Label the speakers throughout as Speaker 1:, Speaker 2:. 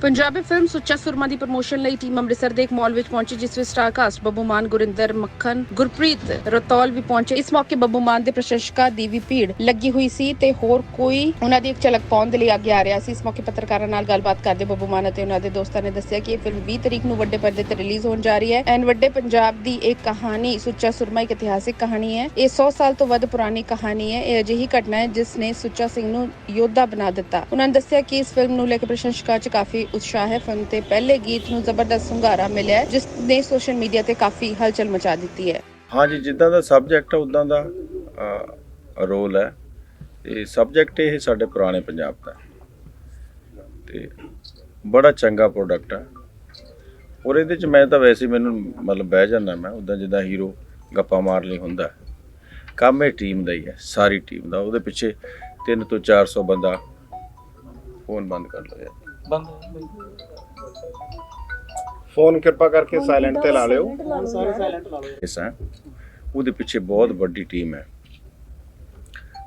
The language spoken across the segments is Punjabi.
Speaker 1: ਪੰਜਾਬੀ ਫਿਲਮ ਸੁੱਚਾ ਸੁਰਮਾ ਦੀ ਪ੍ਰਮੋਸ਼ਨ ਲਈ ਟੀਮ ਅੰਮ੍ਰਿਤਸਰ ਦੇ ਇੱਕ ਮਾਲ ਵਿੱਚ ਪਹੁੰਚੀ, ਜਿਸ ਵਿੱਚ ਸਟਾਰ ਕਾਸਟ ਬੱਬੂ ਮਾਨ, ਗੁਰਿੰਦਰ ਮੱਖਣ, ਗੁਰਪ੍ਰੀਤ ਰਤੌਲ ਵੀ ਪਹੁੰਚੇ। ਇਸ ਮੌਕੇ ਬੱਬੂ ਮਾਨ ਦੇ ਪ੍ਰਸ਼ੰਸਕਾਂ ਦੀ ਵੀ ਭੀੜ ਲੱਗੀ ਹੋਈ ਸੀ ਤੇ ਹੋਰ ਕੋਈ ਉਹਨਾਂ ਦੀ ਇੱਕ ਝਲਕ ਪਾਉਣ ਦੇ ਲਈ ਅੱਗੇ ਆ ਰਿਹਾ ਸੀ। ਇਸ ਮੌਕੇ ਪੱਤਰਕਾਰਾਂ ਨਾਲ ਗੱਲਬਾਤ ਕਰਦੇ ਬੱਬੂ ਮਾਨ ਅਤੇ ਉਹਨਾਂ ਦੇ ਦੋਸਤਾਂ ਨੇ ਦੱਸਿਆ ਕਿ ਇਹ ਫਿਲਮ 20 ਤਰੀਕ ਨੂੰ ਵੱਡੇ ਪਰਦੇ ਤੇ ਰਿਲੀਜ਼ ਹੋਣ ਜਾ ਰਹੀ ਹੈ। ਐਨ ਵੱਡੇ ਪੰਜਾਬ ਦੀ ਇੱਕ ਕਹਾਣੀ ਸੁੱਚਾ ਸੁਰਮਾ ਇੱਕ ਇਤਿਹਾਸਿਕ ਕਹਾਣੀ ਹੈ। ਇਹ 100 ਸਾਲ ਤੋਂ ਵੱਧ ਪੁਰਾਣੀ ਕਹਾਣੀ ਹੈ। ਇਹ ਅਜਿਹੀ ਘਟਨਾ ਹੈ ਜਿਸ ਨੇ ਸੁੱਚਾ ਸਿੰਘ ਨੂੰ ਯੋਧਾ ਬਣਾ ਦਿੱਤਾ। ਉਹਨਾਂ ਨੇ ਦੱਸਿਆ ਕਿ ਇਸ ਫਿਲਮ ਨੂੰ ਲੈ ਕੇ ਪ੍ਰਸ਼ੰਸਕਾਂ 'ਚ ਕਾਫੀ ਉਤਸ਼ਾਹ ਹੈ। ਫਿਲਮ ਤੇ ਪਹਿਲੇ ਗੀਤ ਨੂੰ ਜ਼ਬਰਦਸਤ ਹੁੰਗਾਰਾ ਮਿਲਿਆ ਹੈ, ਜਿਸ ਨੇ ਸੋਸ਼ਲ ਮੀਡੀਆ ਤੇ ਕਾਫੀ ਹਲਚਲ ਮਚਾ ਦਿੱਤੀ ਹੈ।
Speaker 2: ਹਾਂਜੀ ਜਿੱਦਾਂ ਦਾ ਸਬਜੈਕਟ ਹੈ ਉਦਾਂ ਦਾ ਰੋਲ ਹੈ। ਤੇ ਸਬਜੈਕਟ ਇਹ ਸਾਡੇ ਪੁਰਾਣੇ ਪੰਜਾਬ ਦਾ। ਤੇ ਬੜਾ ਚੰਗਾ ਪ੍ਰੋਡਕਟ ਹੈ ਔਰ ਇਹਦੇ ਚ ਮੈਂ ਤਾਂ ਵੈਸੇ ਮੈਨੂੰ ਮਤਲਬ ਬਹਿ ਜਾਂਦਾ ਮੈਂ ਉਦਾਂ ਜਿੱਦਾਂ ਹੀਰੋ ਗੱਪਾਂ ਮਾਰ ਲਈ ਹੁੰਦਾ। ਕੰਮ ਇਹ ਟੀਮ ਦਾ ਹੀ ਹੈ ਸਾਰੀ ਟੀਮ ਦਾ। ਉਹਦੇ ਪਿੱਛੇ 3 ਤੋਂ 400 ਬੰਦਾ ਫੋਨ ਬੰਦ ਕਰ ਲਿਆ ਯਾਰ
Speaker 3: ਫੋਨ ਕਿਰਪਾ ਕਰਕੇ ਸਾਇਲੈਂਟ ਤੇ ਲਾ ਲਿਓ।
Speaker 2: ਹਿੱਸਾ ਹੈ। ਉਹਦੇ ਪਿੱਛੇ ਬਹੁਤ ਵੱਡੀ ਟੀਮ ਹੈ।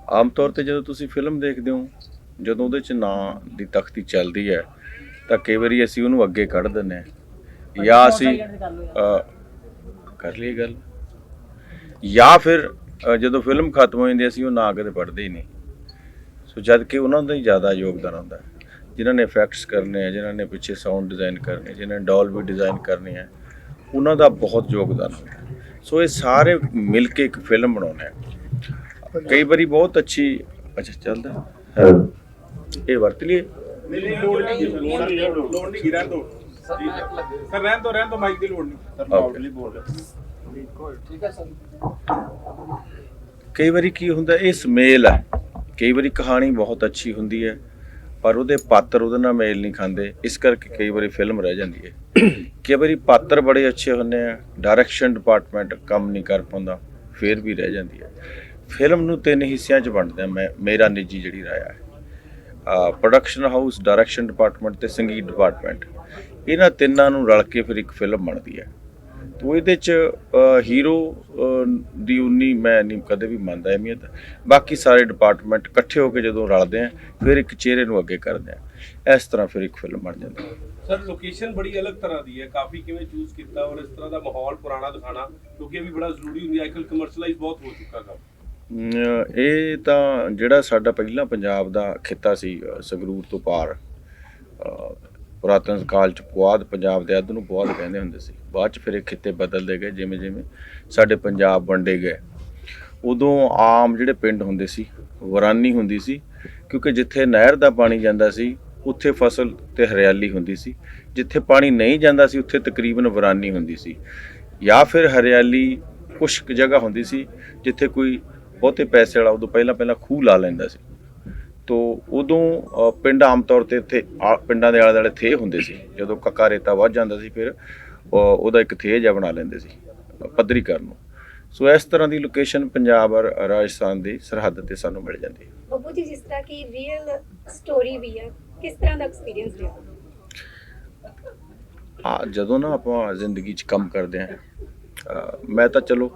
Speaker 2: ਆਮ ਤੌਰ ਤੇ ਜਦੋਂ ਤੁਸੀਂ ਫਿਲਮ ਦੇਖਦੇ ਹੋ ਜਦੋਂ ਉਹਦੇ ਚ ਨਾਂ ਦੀ ਤਖਤੀ ਚੱਲਦੀ ਹੈ ਤਾਂ ਕਈ ਵਾਰੀ ਅਸੀਂ ਉਹਨੂੰ ਅੱਗੇ ਕੱਢ ਦਿੰਦੇ ਹਾਂ। ਜਾਂ ਅਸੀਂ ਕਰ ਲਈ ਗੱਲ? ਜਾਂ ਫਿਰ ਜਦੋਂ ਫਿਲਮ ਖਤਮ ਹੋ ਜਾਂਦੀ ਹੈ, ਅਸੀਂ ਉਹ ਨਾਂ ਕਦੇ ਪੜ੍ਹਦੇ ਹੀ ਨਹੀਂ। ਸੋ ਜਦ ਕਿ ਉਹਨਾਂ ਦਾ ਹੀ ਜ਼ਿਆਦਾ ਯੋਗਦਾਨ ਹੁੰਦਾ ਹੈ। ਜਿਨ੍ਹਾਂ ਨੇ ਇਫੈਕਟਸ ਕਰਨੇ ਆ ਜਿਨ੍ਹਾਂ ਨੇ ਪਿੱਛੇ ਸਾਊਂਡ ਡਿਜ਼ਾਈਨ ਕਰਨੇ ਜਿਨ੍ਹਾਂ ਨੇ ਡੋਲਬੀ ਡਿਜ਼ਾਈਨ ਕਰਨੀ ਹੈ ਉਹਨਾਂ ਦਾ ਬਹੁਤ ਯੋਗਦਾਨ ਹੁੰਦਾ ਹੈ। ਸੋ ਇਹ ਸਾਰੇ ਮਿਲ ਕੇ ਇੱਕ ਫਿਲਮ ਬਣਾਉਂਦੇ ਆ। ਕਈ ਵਾਰੀ ਬਹੁਤ ਅੱਛੀ ਅੱਛਾ ਚੱਲਦਾ। ਹੈ। ਇਹ ਵਰਤ ਲਈਏ।
Speaker 4: ਲੋੜ ਨਹੀਂ ਲੋੜ ਨਹੀਂ ਲੋੜ ਨਹੀਂ ਰਹਿਣ ਦੋ ਸਰ ਰਹਿਣ ਦੋ ਰਹਿਣ ਦੋ ਮਾਈਕ ਦੀ ਲੋੜ ਨਹੀਂ। Sir
Speaker 2: Okay.
Speaker 4: ਬੋਲ
Speaker 2: ਕਈ ਵਾਰੀ ਕੀ ਹੁੰਦਾ ਇਹ ਸਮੇਲ ਹੈ ਕਈ ਵਾਰੀ ਕਹਾਣੀ ਬਹੁਤ ਅੱਛੀ ਹੁੰਦੀ ਹੈ। ਪਰ ਉਹਦੇ ਪਾਤਰ ਉਹਦੇ ਨਾਲ ਮੇਲ ਨਹੀਂ ਖਾਂਦੇ। ਇਸ ਕਰਕੇ ਕਈ ਵਾਰੀ ਫਿਲਮ ਰਹਿ ਜਾਂਦੀ ਹੈ। ਕਈ ਵਾਰੀ ਪਾਤਰ ਬੜੇ ਅੱਛੇ ਹੁੰਦੇ ਆ ਡਾਇਰੈਕਸ਼ਨ ਡਿਪਾਰਟਮੈਂਟ ਕੰਮ ਨਹੀਂ ਕਰ ਪਾਉਂਦਾ, ਫਿਰ ਵੀ ਰਹਿ ਜਾਂਦੀ ਹੈ। ਫਿਲਮ ਨੂੰ ਤਿੰਨ ਹਿੱਸਿਆਂ 'ਚ ਵੰਡਦੇ ਆ ਮੈਂ, ਮੇਰਾ ਨਿੱਜੀ ਜਿਹੜੀ ਰਾਏ ਹੈ ਪ੍ਰੋਡਕਸ਼ਨ ਹਾਊਸ ਡਾਇਰੈਕਸ਼ਨ ਡਿਪਾਰਟਮੈਂਟ ਤੇ ਸੰਗੀਤ ਡਿਪਾਰਟਮੈਂਟ ਇਹਨਾਂ ਤਿੰਨਾਂ ਨੂੰ ਰਲ ਕੇ ਫਿਰ ਇੱਕ ਫਿਲਮ ਬਣਦੀ ਹੈ। ਤੋ ਇਹਦੇ ਚ ਹੀਰੋ ਦੀ ਉਨੀ ਮੈਂ ਨਹੀਂ ਕਦੇ ਵੀ ਮੰਨਦਾ ਅਹਿਮੀਅਤ। ਬਾਕੀ ਸਾਰੇ ਡਿਪਾਰਟਮੈਂਟ ਇਕੱਠੇ ਹੋ ਕੇ ਜਦੋਂ ਰਲਦੇ ਆ ਫਿਰ ਇੱਕ ਚਿਹਰੇ ਨੂੰ ਅੱਗੇ ਕਰਦੇ ਆ। ਇਸ ਤਰ੍ਹਾਂ ਫਿਰ ਇੱਕ ਫਿਲਮ ਬਣ ਜਾਂਦੀ। ਹੈ
Speaker 4: ਸਰ ਲੋਕੇਸ਼ਨ ਬੜੀ ਅਲੱਗ ਤਰ੍ਹਾਂ ਦੀ ਹੈ। ਕਾਫੀ ਕਿਵੇਂ ਚੂਜ਼ ਕੀਤਾ ਔਰ ਇਸ ਤਰ੍ਹਾਂ ਦਾ ਮਾਹੌਲ ਪੁਰਾਣਾ ਦਿਖਾਣਾ ਕਿਉਂਕਿ ਇਹ ਵੀ ਬੜਾ ਜ਼ਰੂਰੀ ਹੁੰਦੀ ਹੈ। ਅੱਜਕੱਲ ਕਮਰਸ਼ੀਅਲਾਈਜ਼ ਬਹੁਤ ਹੋ ਚੁੱਕਾ ਕੰਮ।
Speaker 2: ਇਹ ਤਾਂ ਜਿਹੜਾ ਸਾਡਾ ਪਹਿਲਾਂ ਪੰਜਾਬ ਦਾ ਖਿੱਤਾ ਸੀ ਸੰਗਰੂਰ ਤੋਂ ਪਾਰ ਪੁਰਾਤਨ ਕਾਲ ਚ ਪੁਆਧ ਪੰਜਾਬ ਦੇ ਅੱਧ ਨੂੰ ਪੁਆਧ ਕਹਿੰਦੇ ਹੁੰਦੇ ਸੀ। ਬਾਅਦ ਚ ਫਿਰ ਇਹ ਖਿੱਤੇ ਬਦਲਦੇ ਗਏ, ਜਿਵੇਂ ਜਿਵੇਂ ਸਾਡੇ ਪੰਜਾਬ ਵੰਡੇ ਗਏ। ਉਦੋਂ ਆਮ ਜਿਹੜੇ ਪਿੰਡ ਹੁੰਦੇ ਸੀ, ਵਰਾਨੀ ਹੁੰਦੀ ਸੀ, ਕਿਉਂਕਿ ਜਿੱਥੇ ਨਹਿਰ ਦਾ ਪਾਣੀ ਜਾਂਦਾ ਸੀ, ਉੱਥੇ ਫਸਲ ਤੇ ਹਰਿਆਲੀ ਹੁੰਦੀ ਸੀ। ਜਿੱਥੇ ਪਾਣੀ ਨਹੀਂ ਜਾਂਦਾ ਸੀ, ਉੱਥੇ ਤਕਰੀਬਨ ਵਰਾਨੀ ਹੁੰਦੀ ਸੀ। ਜਾਂ ਫਿਰ ਹਰਿਆਲੀ ਕੁਛ ਕੁ ਜਗ੍ਹਾ ਹੁੰਦੀ ਸੀ, ਜਿੱਥੇ ਕੋਈ ਬਹੁਤੇ ਪੈਸੇ ਵਾਲਾ ਉਦੋਂ ਪਹਿਲਾਂ ਪਹਿਲਾਂ ਖੂਹ ਲਾ ਲੈਂਦਾ ਸੀ। ਤੋ ਉਦੋਂ ਪਿੰਡ ਆਮ ਤੌਰ ਤੇ ਇੱਥੇ ਪਿੰਡਾਂ ਦੇ ਆਲੇ ਦੁਆਲੇ ਥੇ ਹੁੰਦੇ ਸੀ। ਜਦੋਂ ਕੱਕਾ ਰੇਤਾ ਵੱਧ ਜਾਂਦਾ ਸੀ ਫਿਰ ਉਹਦਾ ਇੱਕ ਥੇ ਜਿਹਾ ਬਣਾ ਲੈਂਦੇ ਸੀ ਪੱਧਰੀ ਕਰਨ ਨੂੰ। ਸੋ ਇਸ ਤਰ੍ਹਾਂ ਦੀ ਲੋਕੇਸ਼ਨ ਪੰਜਾਬ ਔਰ ਰਾਜਸਥਾਨ ਦੀ ਸਰਹੱਦ ਤੇ ਸਾਨੂੰ ਮਿਲ ਜਾਂਦੀ ਹੈ।
Speaker 5: ਬੱਬੂ ਜੀ ਜਿਸ ਤਰ੍ਹਾਂ ਕਿ ਰੀਅਲ ਸਟੋਰੀ ਵੀ ਹੈ ਕਿਸ ਤਰ੍ਹਾਂ ਦਾ ਐਕਸਪੀਰੀਅੰਸ ਰਿਹਾ?
Speaker 2: ਆ ਜਦੋਂ ਨਾ ਆਪਾਂ ਜ਼ਿੰਦਗੀ 'ਚ ਕੰਮ ਕਰਦੇ ਆ ਮੈਂ ਤਾਂ ਚਲੋ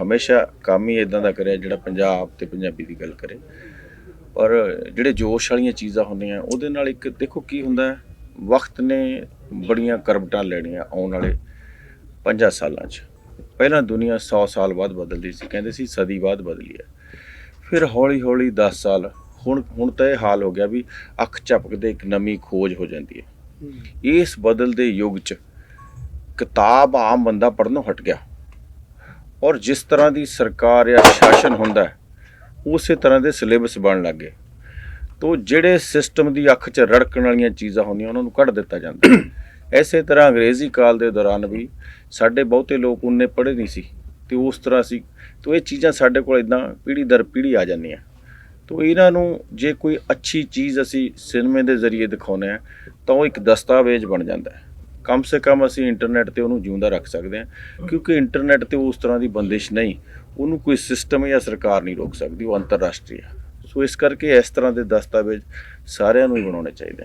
Speaker 2: ਹਮੇਸ਼ਾ ਕੰਮ ਹੀ ਇਦਾਂ ਦਾ ਕਰਿਆ ਜਿਹੜਾ ਪੰਜਾਬ ਤੇ ਪੰਜਾਬੀ ਦੀ ਗੱਲ ਕਰੇ। ਔਰ ਜਿਹੜੇ ਜੋਸ਼ ਵਾਲੀਆਂ ਚੀਜ਼ਾਂ ਹੁੰਦੀਆਂ, ਉਹਦੇ ਨਾਲ ਇੱਕ ਦੇਖੋ ਕੀ ਹੁੰਦਾ, ਵਕਤ ਨੇ ਬੜੀਆਂ ਕਰਵਟਾਂ ਲੈਣੀਆਂ ਆਉਣ ਵਾਲੇ 50 ਸਾਲਾਂ 'ਚ। ਪਹਿਲਾਂ ਦੁਨੀਆ 100 ਸਾਲ ਬਾਅਦ ਬਦਲਦੀ ਸੀ, ਕਹਿੰਦੇ ਸੀ ਸਦੀ ਬਾਅਦ ਬਦਲੀ ਹੈ। ਫਿਰ ਹੌਲੀ ਹੌਲੀ 10 ਸਾਲ, ਹੁਣ ਹੁਣ ਤਾਂ ਇਹ ਹਾਲ ਹੋ ਗਿਆ ਵੀ ਅੱਖ ਝਪਕਦੇ ਇੱਕ ਨਵੀਂ ਖੋਜ ਹੋ ਜਾਂਦੀ ਹੈ। ਇਸ ਬਦਲਦੇ ਯੁੱਗ 'ਚ ਕਿਤਾਬ ਆਮ ਬੰਦਾ ਪੜ੍ਹਨੋਂ ਹਟ ਗਿਆ। ਔਰ ਜਿਸ ਤਰ੍ਹਾਂ ਦੀ ਸਰਕਾਰ ਜਾਂ ਸ਼ਾਸਨ ਹੁੰਦਾ ਹੈ ਉਸੇ ਤਰ੍ਹਾਂ ਦੇ ਸਿਲੇਬਸ ਬਣਨ ਲੱਗੇ ਤੋ ਜਿਹੜੇ ਸਿਸਟਮ ਦੀ ਅੱਖ 'ਚ ਰੜਕਣ ਵਾਲੀਆਂ ਚੀਜ਼ਾਂ ਹੁੰਦੀਆਂ ਉਹਨਾਂ ਨੂੰ ਕੱਢ ਦਿੱਤਾ ਜਾਂਦਾ। ਐਸੇ ਤਰ੍ਹਾਂ ਅੰਗਰੇਜ਼ੀ ਕਾਲ ਦੇ ਦੌਰਾਨ ਵੀ ਸਾਡੇ ਬਹੁਤੇ ਲੋਕ ਉਹਨੇ ਪੜ੍ਹੇ ਨਹੀਂ ਸੀ ਤੇ ਉਸ ਤਰ੍ਹਾਂ ਸੀ। ਤੋ ਇਹ ਚੀਜ਼ਾਂ ਸਾਡੇ ਕੋਲ ਇਦਾਂ ਪੀੜ੍ਹੀ ਦਰ ਪੀੜ੍ਹੀ ਆ ਜਾਂਦੀਆਂ। ਤੋ ਇਹਨਾਂ ਨੂੰ ਜੇ ਕੋਈ ਅੱਛੀ ਚੀਜ਼ ਅਸੀਂ ਸਿਨੇਮੇ ਦੇ ਜ਼ਰੀਏ ਦਿਖਾਉਂਦੇ ਆ ਤਾਂ ਉਹ ਇੱਕ ਦਸਤਾਵੇਜ਼ ਬਣ ਜਾਂਦਾ ਹੈ। ਕਮ ਸੇ ਕਮ ਅਸੀਂ ਇੰਟਰਨੈਟ ਤੇ ਉਹਨੂੰ ਜਿਉਂਦਾ ਰੱਖ ਸਕਦੇ ਹਾਂ, ਕਿਉਂਕਿ ਇੰਟਰਨੈਟ ਤੇ ਉਸ ਤਰ੍ਹਾਂ ਦੀ ਬੰਦਿਸ਼ ਨਹੀਂ, ਉਹਨੂੰ ਕੋਈ ਸਿਸਟਮ ਜਾਂ ਸਰਕਾਰ ਨਹੀਂ ਰੋਕ ਸਕਦੀ, ਉਹ ਅੰਤਰਰਾਸ਼ਟਰੀ ਹੈ ਸੋ ਇਸ ਕਰਕੇ ਇਸ ਤਰ੍ਹਾਂ ਦੇ ਦਸਤਾਵੇਜ਼ ਸਾਰਿਆਂ ਨੂੰ ਹੀ ਬਣਾਉਣੇ ਚਾਹੀਦੇ